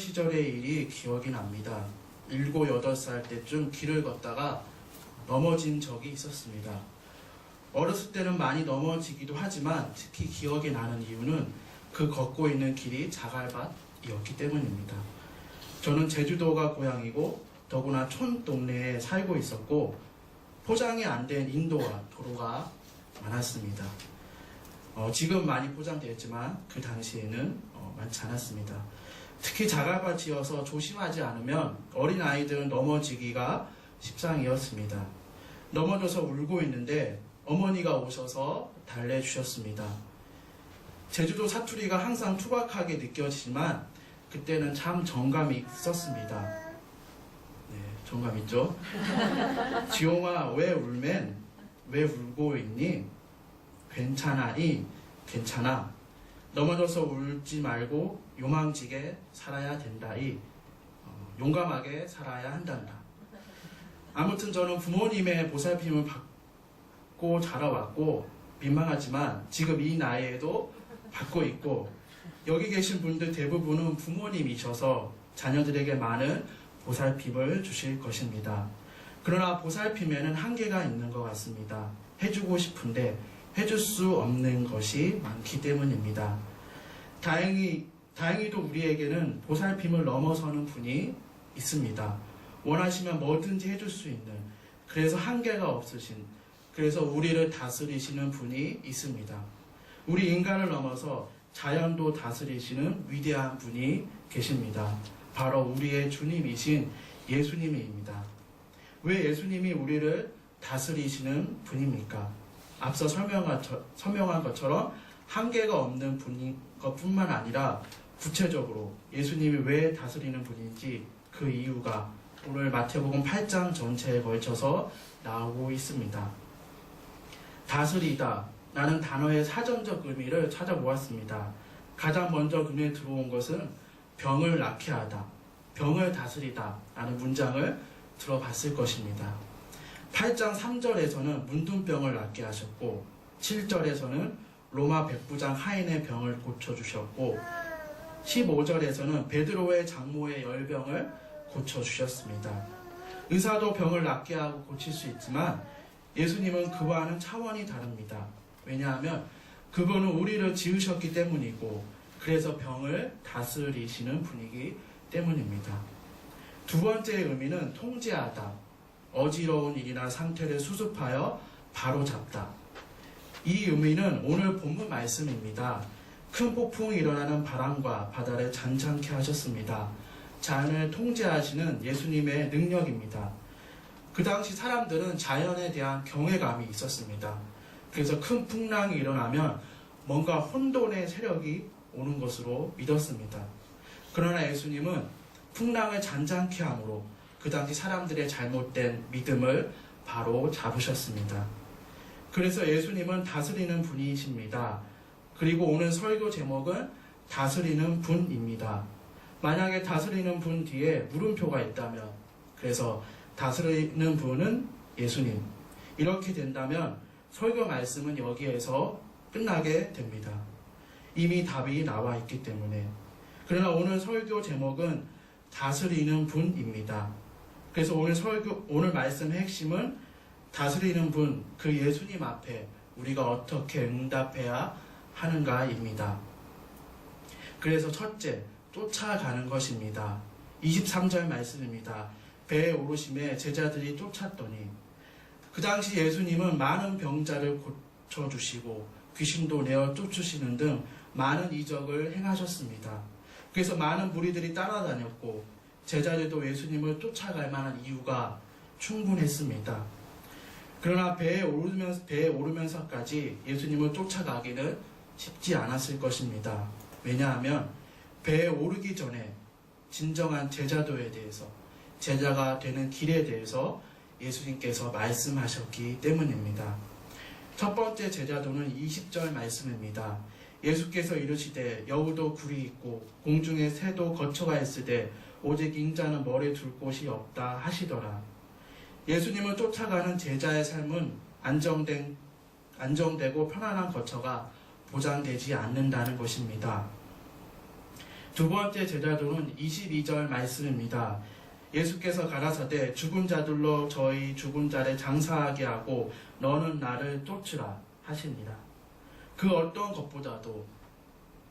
시절의 일이 기억이 납니다. 일곱 여덟 살 때쯤 길을 걷다가 넘어진 적이 있었습니다. 어렸을 때는 많이 넘어지기도 하지만 특히 기억이 나는 이유는 그 걷고 있는 길이 자갈밭이었기 때문입니다. 저는 제주도가 고향이고 더구나 촌 동네에 살고 있었고 포장이 안 된 인도와 도로가 많았습니다. 어, 지금 많이 포장되었지만 그 당시에는 어, 많지 않았습니다. 특히 자갈밭이어서 조심하지 않으면 어린 아이들은 넘어지기가 십상이었습니다. 넘어져서 울고 있는데 어머니가 오셔서 달래주셨습니다. 제주도 사투리가 항상 투박하게 느껴지지만 그때는 참 정감이 있었습니다. 네, 정감 있죠? 지용아 왜 울맨? 왜 울고 있니? 괜찮아이 괜찮아. 넘어져서 울지 말고 요망지게 살아야 된다이. 어, 용감하게 살아야 한단다. 아무튼 저는 부모님의 보살핌을 받고 자라왔고 민망하지만 지금 이 나이에도 받고 있고 여기 계신 분들 대부분은 부모님이셔서 자녀들에게 많은 보살핌을 주실 것입니다. 그러나 보살핌에는 한계가 있는 것 같습니다. 해주고 싶은데 해줄 수 없는 것이 많기 때문입니다. 다행히, 다행히도 우리에게는 보살핌을 넘어서는 분이 있습니다. 원하시면 뭐든지 해줄 수 있는, 그래서 한계가 없으신, 그래서 우리를 다스리시는 분이 있습니다. 우리 인간을 넘어서 자연도 다스리시는 위대한 분이 계십니다. 바로 우리의 주님이신 예수님입니다. 왜 예수님이 우리를 다스리시는 분입니까? 앞서 설명한, 것처럼 한계가 없는 분인 것뿐만 아니라 구체적으로 예수님이 왜 다스리는 분인지 그 이유가 오늘 마태복음 8장 전체에 걸쳐서 나오고 있습니다. 다스리다 라는 단어의 사전적 의미를 찾아보았습니다. 가장 먼저 눈에 들어온 것은 병을 낫게 하다, 병을 다스리다 라는 문장을 들어봤을 것입니다. 8장 3절에서는 문둥병을 낫게 하셨고 7절에서는 로마 백부장 하인의 병을 고쳐주셨고 15절에서는 베드로의 장모의 열병을 고쳐주셨습니다. 의사도 병을 낫게 하고 고칠 수 있지만 예수님은 그와는 차원이 다릅니다. 왜냐하면 그분은 우리를 지으셨기 때문이고 그래서 병을 다스리시는 분이기 때문입니다. 두 번째 의미는 통제하다. 어지러운 일이나 상태를 수습하여 바로 잡다. 이 의미는 오늘 본문 말씀입니다. 큰 폭풍이 일어나는 바람과 바다를 잔잔케 하셨습니다. 자연을 통제하시는 예수님의 능력입니다. 그 당시 사람들은 자연에 대한 경외감이 있었습니다. 그래서 큰 풍랑이 일어나면 뭔가 혼돈의 세력이 오는 것으로 믿었습니다. 그러나 예수님은 풍랑을 잔잔케 함으로 그 당시 사람들의 잘못된 믿음을 바로 잡으셨습니다. 그래서 예수님은 다스리는 분이십니다. 그리고 오늘 설교 제목은 다스리는 분입니다. 만약에 다스리는 분 뒤에 물음표가 있다면, 그래서 다스리는 분은 예수님. 이렇게 된다면 설교 말씀은 여기에서 끝나게 됩니다. 이미 답이 나와 있기 때문에. 그러나 오늘 설교 제목은 다스리는 분입니다. 그래서 오늘 설교, 오늘 말씀의 핵심은 다스리는 분, 그 예수님 앞에 우리가 어떻게 응답해야 하는가입니다. 그래서 첫째, 쫓아가는 것입니다. 23절 말씀입니다. 배에 오르심에 제자들이 쫓았더니 그 당시 예수님은 많은 병자를 고쳐주시고 귀신도 내어 쫓으시는 등 많은 이적을 행하셨습니다. 그래서 많은 무리들이 따라다녔고 제자들도 예수님을 쫓아갈 만한 이유가 충분했습니다. 그러나 배에 오르면서, 배에 오르면서까지 예수님을 쫓아가기는 쉽지 않았을 것입니다. 왜냐하면 배에 오르기 전에 진정한 제자도에 대해서 제자가 되는 길에 대해서 예수님께서 말씀하셨기 때문입니다. 첫 번째 제자도는 20절 말씀입니다. 예수께서 이르시되 여우도 굴이 있고 공중에 새도 거처가 있으되 오직 인자는 머리에 둘 곳이 없다 하시더라. 예수님을 쫓아가는 제자의 삶은 안정된 안정되고 편안한 거처가 보장되지 않는다는 것입니다. 두 번째 제자도는 22절 말씀입니다. 예수께서 가라사대 죽은 자들로 저희 죽은 자를 장사하게 하고 너는 나를 쫓으라 하십니다. 그 어떤 것보다도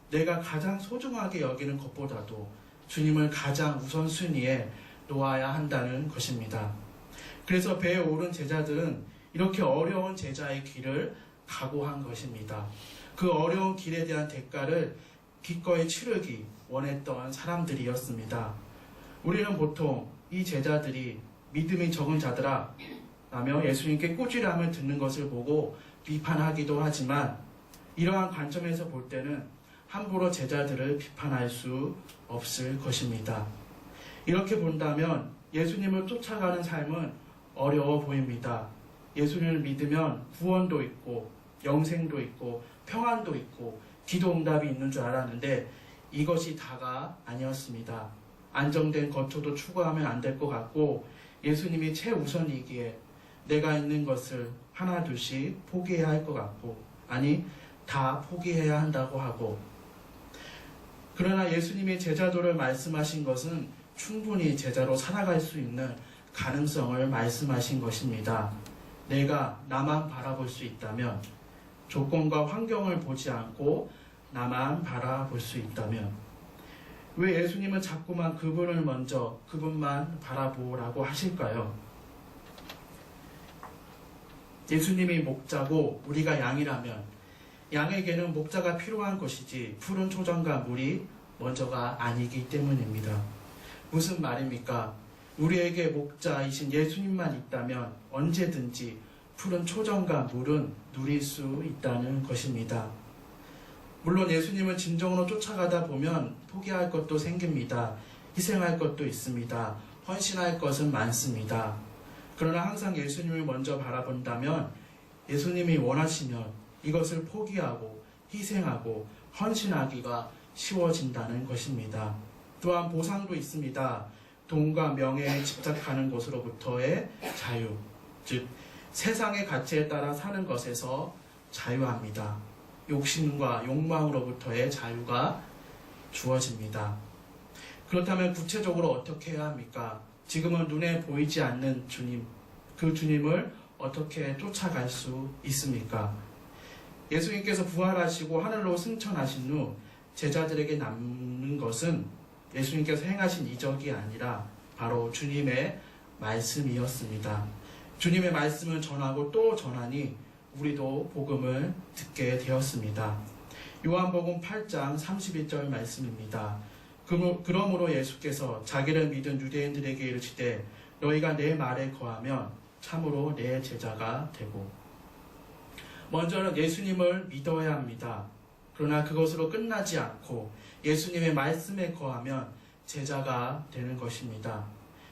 내가 가장 소중하게 여기는 것보다도 주님을 가장 우선순위에 놓아야 한다는 것입니다. 그래서 배에 오른 제자들은 이렇게 어려운 제자의 길을 각오한 것입니다. 그 어려운 길에 대한 대가를 기꺼이 치르기 원했던 사람들이었습니다. 우리는 보통 이 제자들이 믿음이 적은 자들아 라며 예수님께 꾸지람을 듣는 것을 보고 비판하기도 하지만 이러한 관점에서 볼 때는 함부로 제자들을 비판할 수 없을 것입니다. 이렇게 본다면 예수님을 쫓아가는 삶은 어려워 보입니다. 예수님을 믿으면 구원도 있고 영생도 있고 평안도 있고 기도 응답이 있는 줄 알았는데 이것이 다가 아니었습니다. 안정된 거처도 추구하면 안 될 것 같고 예수님이 최우선이기에 내가 있는 것을 하나 둘씩 포기해야 할 것 같고 아니 다 포기해야 한다고 하고 그러나 예수님이 제자도를 말씀하신 것은 충분히 제자로 살아갈 수 있는 가능성을 말씀하신 것입니다. 내가 나만 바라볼 수 있다면 조건과 환경을 보지 않고 나만 바라볼 수 있다면 왜 예수님은 자꾸만 그분을 먼저 그분만 바라보라고 하실까요? 예수님이 목자고 우리가 양이라면 양에게는 목자가 필요한 것이지 푸른 초장과 물이 먼저가 아니기 때문입니다. 무슨 말입니까? 우리에게 목자이신 예수님만 있다면 언제든지 푸른 초정과 물은 누릴 수 있다는 것입니다. 물론 예수님을 진정으로 쫓아가다 보면 포기할 것도 생깁니다. 희생할 것도 있습니다. 헌신할 것은 많습니다. 그러나 항상 예수님을 먼저 바라본다면 예수님이 원하시면 이것을 포기하고 희생하고 헌신하기가 쉬워진다는 것입니다. 또한 보상도 있습니다. 돈과 명예에 집착하는 것으로부터의 자유, 즉 세상의 가치에 따라 사는 것에서 자유합니다. 욕심과 욕망으로부터의 자유가 주어집니다. 그렇다면 구체적으로 어떻게 해야 합니까? 지금은 눈에 보이지 않는 주님, 그 주님을 어떻게 쫓아갈 수 있습니까? 예수님께서 부활하시고 하늘로 승천하신 후 제자들에게 남는 것은 예수님께서 행하신 이적이 아니라 바로 주님의 말씀이었습니다. 주님의 말씀을 전하고 또 전하니 우리도 복음을 듣게 되었습니다. 요한복음 8장 31절 말씀입니다. 그러므로 예수께서 자기를 믿은 유대인들에게 이르시되 너희가 내 말에 거하면 참으로 내 제자가 되고 먼저는 예수님을 믿어야 합니다. 그러나 그것으로 끝나지 않고 예수님의 말씀에 거하면 제자가 되는 것입니다.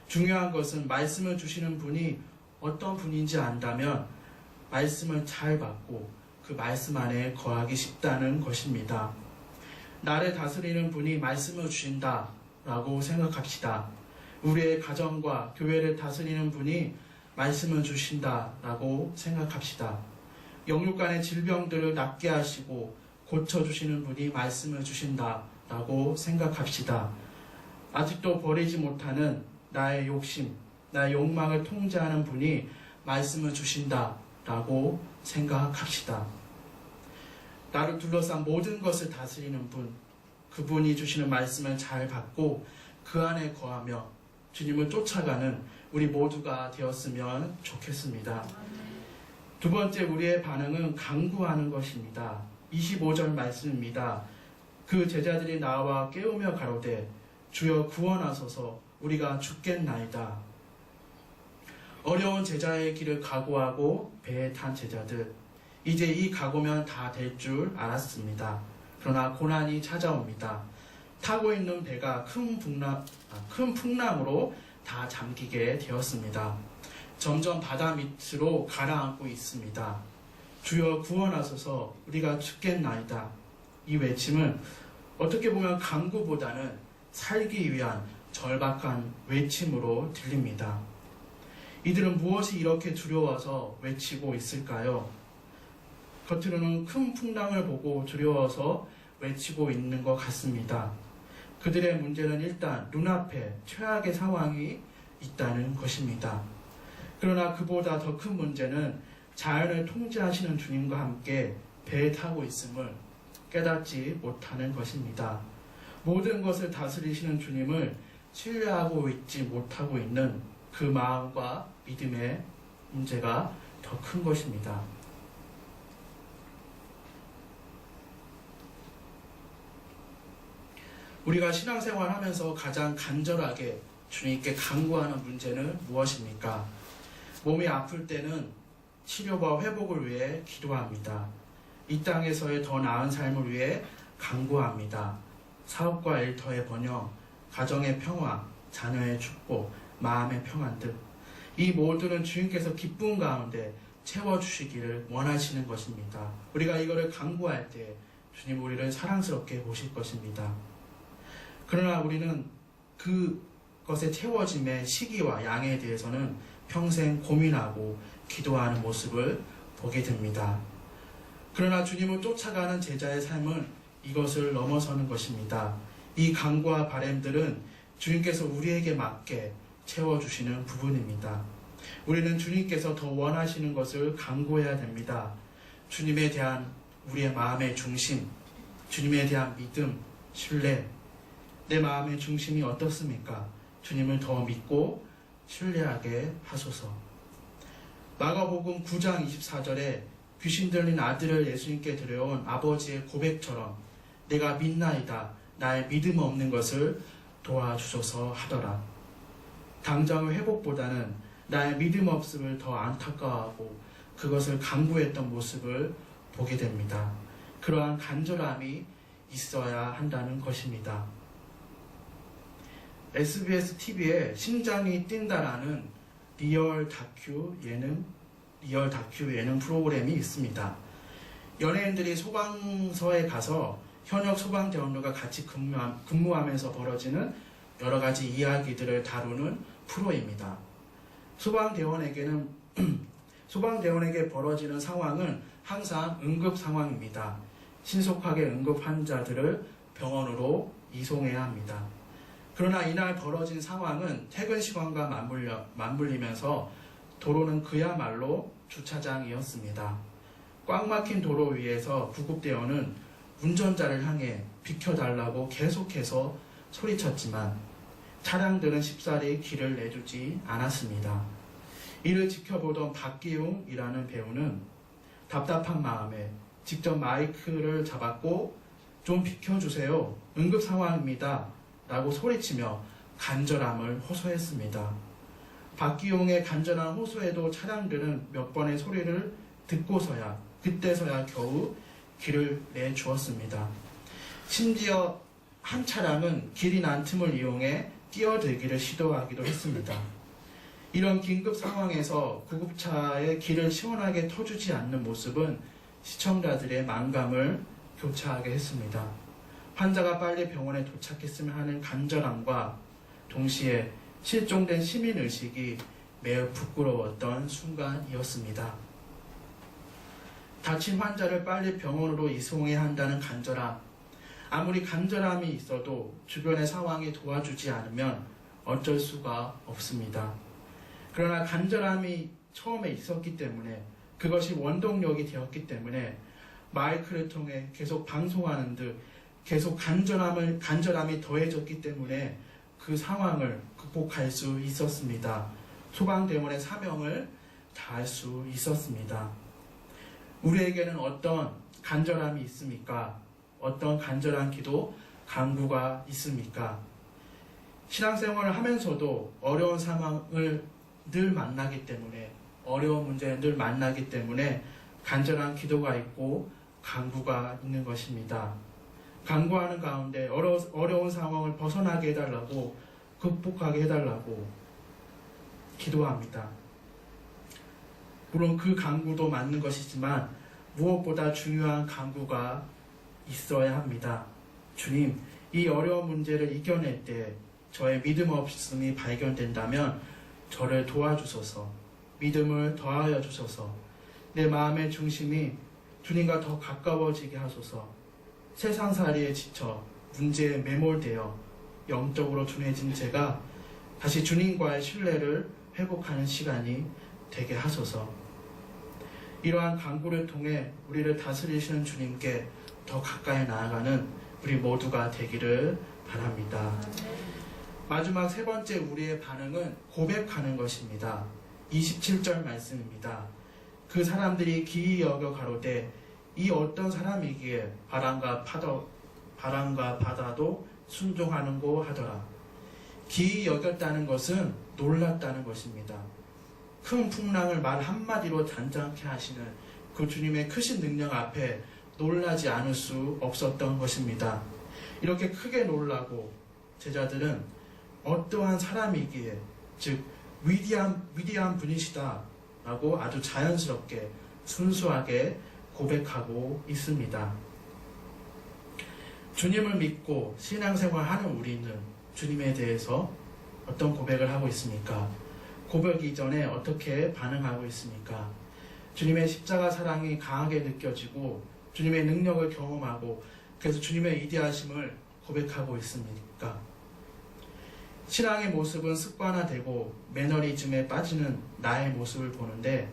중요한 것은 말씀을 주시는 분이 어떤 분인지 안다면 말씀을 잘 받고 그 말씀 안에 거하기 쉽다는 것입니다. 나를 다스리는 분이 말씀을 주신다 라고 생각합시다. 우리의 가정과 교회를 다스리는 분이 말씀을 주신다 라고 생각합시다. 영육 간의 질병들을 낫게 하시고 고쳐주시는 분이 말씀을 주신다 라고 생각합시다. 아직도 버리지 못하는 나의 욕심, 나의 욕망을 통제하는 분이 말씀을 주신다 라고 생각합시다. 나를 둘러싼 모든 것을 다스리는 분, 그분이 주시는 말씀을 잘 받고 그 안에 거하며 주님을 쫓아가는 우리 모두가 되었으면 좋겠습니다. 두 번째 우리의 반응은 강구하는 것입니다. 25절 말씀입니다. 그 제자들이 나와 깨우며 가로되 주여 구원하소서 우리가 죽겠나이다. 어려운 제자의 길을 각오하고 배에 탄 제자들 이제 이 각오면 다 될 줄 알았습니다. 그러나 고난이 찾아옵니다. 타고 있는 배가 큰 풍랑, 아, 큰 풍랑으로 다 잠기게 되었습니다. 점점 바다 밑으로 가라앉고 있습니다. 주여 구원하소서 우리가 죽겠나이다. 이 외침은 어떻게 보면 강구보다는 살기 위한 절박한 외침으로 들립니다. 이들은 무엇이 이렇게 두려워서 외치고 있을까요? 겉으로는 큰 풍랑을 보고 두려워서 외치고 있는 것 같습니다. 그들의 문제는 일단 눈앞에 최악의 상황이 있다는 것입니다. 그러나 그보다 더 큰 문제는 자연을 통제하시는 주님과 함께 배에 타고 있음을 깨닫지 못하는 것입니다. 모든 것을 다스리시는 주님을 신뢰하고 있지 못하고 있는 그 마음과 믿음의 문제가 더 큰 것입니다. 우리가 신앙생활 하면서 가장 간절하게 주님께 간구하는 문제는 무엇입니까? 몸이 아플 때는 치료와 회복을 위해 기도합니다. 이 땅에서의 더 나은 삶을 위해 간구합니다. 사업과 일터의 번영, 가정의 평화, 자녀의 축복, 마음의 평안 등 이 모두는 주님께서 기쁨 가운데 채워주시기를 원하시는 것입니다. 우리가 이거를 간구할 때 주님 우리를 사랑스럽게 보실 것입니다. 그러나 우리는 그것의 채워짐의 시기와 양에 대해서는 평생 고민하고 기도하는 모습을 보게 됩니다. 그러나 주님을 쫓아가는 제자의 삶은 이것을 넘어서는 것입니다. 이 강과 바램들은 주님께서 우리에게 맞게 채워주시는 부분입니다. 우리는 주님께서 더 원하시는 것을 강구해야 됩니다. 주님에 대한 우리의 마음의 중심, 주님에 대한 믿음, 신뢰, 내 마음의 중심이 어떻습니까? 주님을 더 믿고 신뢰하게 하소서. 마가복음 9장 24절에 귀신 들린 아들을 예수님께 들여온 아버지의 고백처럼 내가 믿나이다. 나의 믿음 없는 것을 도와주소서 하더라. 당장의 회복보다는 나의 믿음 없음을 더 안타까워하고 그것을 강구했던 모습을 보게 됩니다. 그러한 간절함이 있어야 한다는 것입니다. SBS TV에 심장이 뛴다라는 리얼 다큐 예능 리얼 다큐 예능 프로그램이 있습니다. 연예인들이 소방서에 가서 현역 소방대원들과 같이 근무하, 근무하면서 벌어지는 여러 가지 이야기들을 다루는 프로입니다. 소방대원에게는 소방대원에게 벌어지는 상황은 항상 응급 상황입니다. 신속하게 응급 환자들을 병원으로 이송해야 합니다. 그러나 이날 벌어진 상황은 퇴근 시간과 맞물려, 맞물리면서 도로는 그야말로 주차장이었습니다. 꽉 막힌 도로 위에서 구급대원은 운전자를 향해 비켜달라고 계속해서 소리쳤지만 차량들은 쉽사리 길을 내주지 않았습니다. 이를 지켜보던 박기웅이라는 배우는 답답한 마음에 직접 마이크를 잡았고 좀 비켜주세요. 응급 상황입니다. 라고 소리치며 간절함을 호소했습니다. 박기용의 간절한 호소에도 차량들은 몇 번의 소리를 듣고서야 그때서야 겨우 길을 내주었습니다. 심지어 한 차량은 길이 난 틈을 이용해 뛰어들기를 시도하기도 했습니다. 이런 긴급 상황에서 구급차의 길을 시원하게 터주지 않는 모습은 시청자들의 만감을 교차하게 했습니다. 환자가 빨리 병원에 도착했으면 하는 간절함과 동시에 실종된 시민의식이 매우 부끄러웠던 순간이었습니다. 다친 환자를 빨리 병원으로 이송해야 한다는 간절함, 아무리 간절함이 있어도 주변의 상황이 도와주지 않으면 어쩔 수가 없습니다. 그러나 간절함이 처음에 있었기 때문에 그것이 원동력이 되었기 때문에 마이크를 통해 계속 방송하는 듯 계속 간절함을 간절함이 더해졌기 때문에 그 상황을 극복할 수 있었습니다. 소방대원의 사명을 다할 수 있었습니다. 우리에게는 어떤 간절함이 있습니까? 어떤 간절한 기도, 강구가 있습니까? 신앙생활을 하면서도 어려운 상황을 늘 만나기 때문에 어려운 문제를 늘 만나기 때문에 간절한 기도가 있고 강구가 있는 것입니다. 강구하는 가운데 어려, 어려운 상황을 벗어나게 해달라고 극복하게 해달라고 기도합니다. 물론 그 강구도 맞는 것이지만 무엇보다 중요한 강구가 있어야 합니다. 주님, 이 어려운 문제를 이겨낼 때 저의 믿음 없음이 발견된다면 저를 도와주소서, 믿음을 더하여 주소서, 내 마음의 중심이 주님과 더 가까워지게 하소서, 세상살이에 지쳐 문제에 매몰되어 영적으로 둔해진 제가 다시 주님과의 신뢰를 회복하는 시간이 되게 하소서. 이러한 강구를 통해 우리를 다스리시는 주님께 더 가까이 나아가는 우리 모두가 되기를 바랍니다. 마지막 세 번째 우리의 반응은 고백하는 것입니다. 27절 말씀입니다. 그 사람들이 기이 여겨 가로되 이 어떤 사람이기에 바람과 파도 바람과 바다도 순종하는고 하더라. 기이 여겼다는 것은 놀랐다는 것입니다. 큰 풍랑을 말 한마디로 단장케 하시는 그 주님의 크신 능력 앞에 놀라지 않을 수 없었던 것입니다. 이렇게 크게 놀라고 제자들은 어떠한 사람이기에 즉 위대한 위대한 분이시다라고 아주 자연스럽게 순수하게 고백하고 있습니다. 주님을 믿고 신앙생활하는 우리는 주님에 대해서 어떤 고백을 하고 있습니까? 고백 이전에 어떻게 반응하고 있습니까? 주님의 십자가 사랑이 강하게 느껴지고 주님의 능력을 경험하고 그래서 주님의 위대하심을 고백하고 있습니까? 신앙의 모습은 습관화되고 매너리즘에 빠지는 나의 모습을 보는데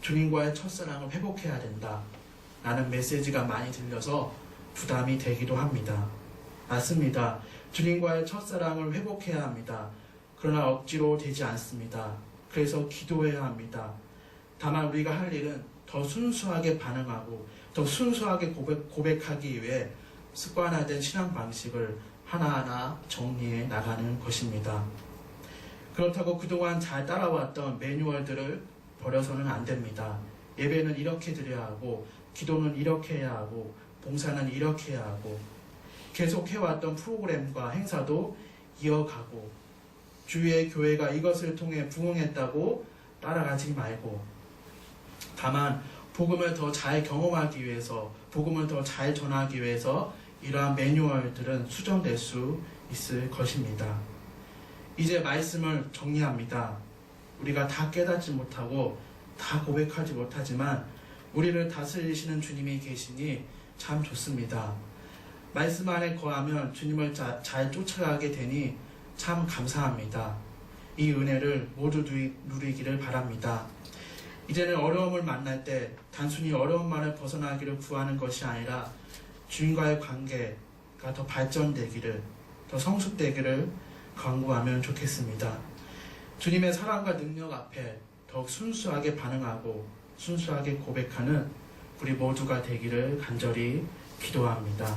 주님과의 첫사랑을 회복해야 된다. 라는 메시지가 많이 들려서 부담이 되기도 합니다. 맞습니다. 주님과의 첫사랑을 회복해야 합니다. 그러나 억지로 되지 않습니다. 그래서 기도해야 합니다. 다만 우리가 할 일은 더 순수하게 반응하고 더 순수하게 고백, 고백하기 위해 습관화된 신앙 방식을 하나하나 정리해 나가는 것입니다. 그렇다고 그동안 잘 따라왔던 매뉴얼들을 버려서는 안 됩니다. 예배는 이렇게 드려야 하고, 기도는 이렇게 해야 하고, 봉사는 이렇게 해야 하고, 계속 해왔던 프로그램과 행사도 이어가고, 주위의 교회가 이것을 통해 부흥했다고 따라가지 말고, 다만, 복음을 더 잘 경험하기 위해서, 복음을 더 잘 전하기 위해서 이러한 매뉴얼들은 수정될 수 있을 것입니다. 이제 말씀을 정리합니다. 우리가 다 깨닫지 못하고 다 고백하지 못하지만 우리를 다스리시는 주님이 계시니 참 좋습니다. 말씀 안에 거하면 주님을 자- 잘 쫓아가게 되니 참 감사합니다. 이 은혜를 모두 누리- 누리기를 바랍니다. 이제는 어려움을 만날 때 단순히 어려움만을 벗어나기를 구하는 것이 아니라 주님과의 관계가 더 발전되기를, 더 성숙되기를 강구하면 좋겠습니다. 주님의 사랑과 능력 앞에 더욱 순수하게 반응하고 순수하게 고백하는 우리 모두가 되기를 간절히 기도합니다.